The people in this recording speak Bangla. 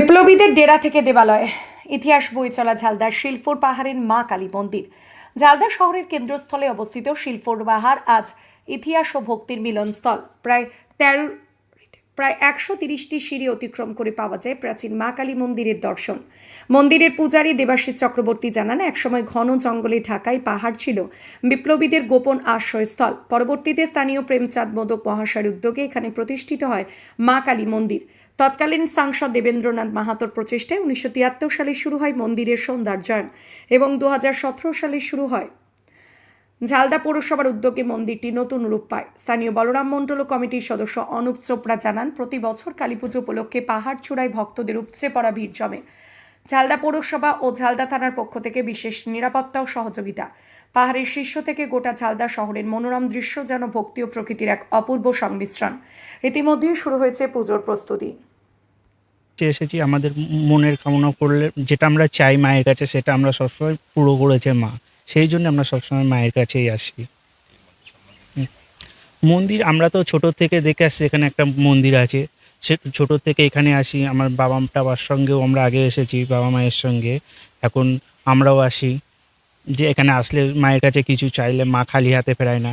বিপ্লবীদের ডেরা থেকে দেবালয়। ইতিহাস বই চলা ঝালদার শিলফোর পাহাড়ের মা কালী মন্দির। ঝালদা শহরের কেন্দ্রস্থলে অবস্থিত শিলফোর পাহাড় আজ ইতিহাস ও ভক্তির মিলনস্থল। প্রায় তেরো প্রায় একশো তিরিশটি সিঁড়ি অতিক্রম করে পাওয়া যায় প্রাচীন মা কালী মন্দিরের দর্শন। মন্দিরের পূজারী দেবাশিস চক্রবর্তী জানান, একসময় ঘন জঙ্গলে ঢাকায় পাহাড় ছিল, বিপ্লবীদের গোপন আশ্রয়স্থল। পরবর্তীতে স্থানীয় প্রেমচাঁদ মোদক মহাশয়ের উদ্যোগে এখানে প্রতিষ্ঠিত হয় মা কালী মন্দির। তৎকালীন সাংসদ দেবেন্দ্রনাথ মাহাতোর প্রচেষ্টায় উনিশশো তিয়াত্তর সালে শুরু হয় মন্দিরের সৌন্দর্যায়ন এবং দু হাজার সতেরো সালে শুরু হয় ঝালদা পৌরসভার উদ্যোগে মন্দিরটি নতুন রূপ পায়। স্থানীয় বলরাম মণ্ডল কমিটির সদস্য অনুপ চোপড়া জানান, প্রতি বছর কালীপুজো উপলক্ষে পাহাড় চূড়ায় ভক্তদের উপচে পড়া ভিড় জমে। ঝালদা পৌরসভা ও ঝালদা থানার পক্ষ থেকে বিশেষ নিরাপত্তা ও সহযোগিতা। পাহাড়ের শীর্ষ থেকে গোটা ঝালদা শহরের মনোরম দৃশ্য যেন ভক্তি ও প্রকৃতির এক অপূর্ব সংমিশ্রণ। ইতিমধ্যেই শুরু হয়েছে পুজোর প্রস্তুতি। এসেছি, আমাদের মনের কামনা করলে যেটা আমরা চাই মায়ের কাছে, সেটা আমরা সবসময় পুরো করেছে মা। সেই জন্য আমরা সবসময় মায়ের কাছেই আসি। মন্দির আমরা তো ছোট থেকে দেখে আসছি, এখানে একটা মন্দির আছে। সে ছোটো থেকে এখানে আসি, আমার বাবা টাবার সঙ্গেও আমরা আগে এসেছি, বাবা মায়ের সঙ্গে। এখন আমরাও আসি। যে এখানে আসলে মায়ের কাছে কিছু চাইলে মা খালি হাতে ফেরায় না।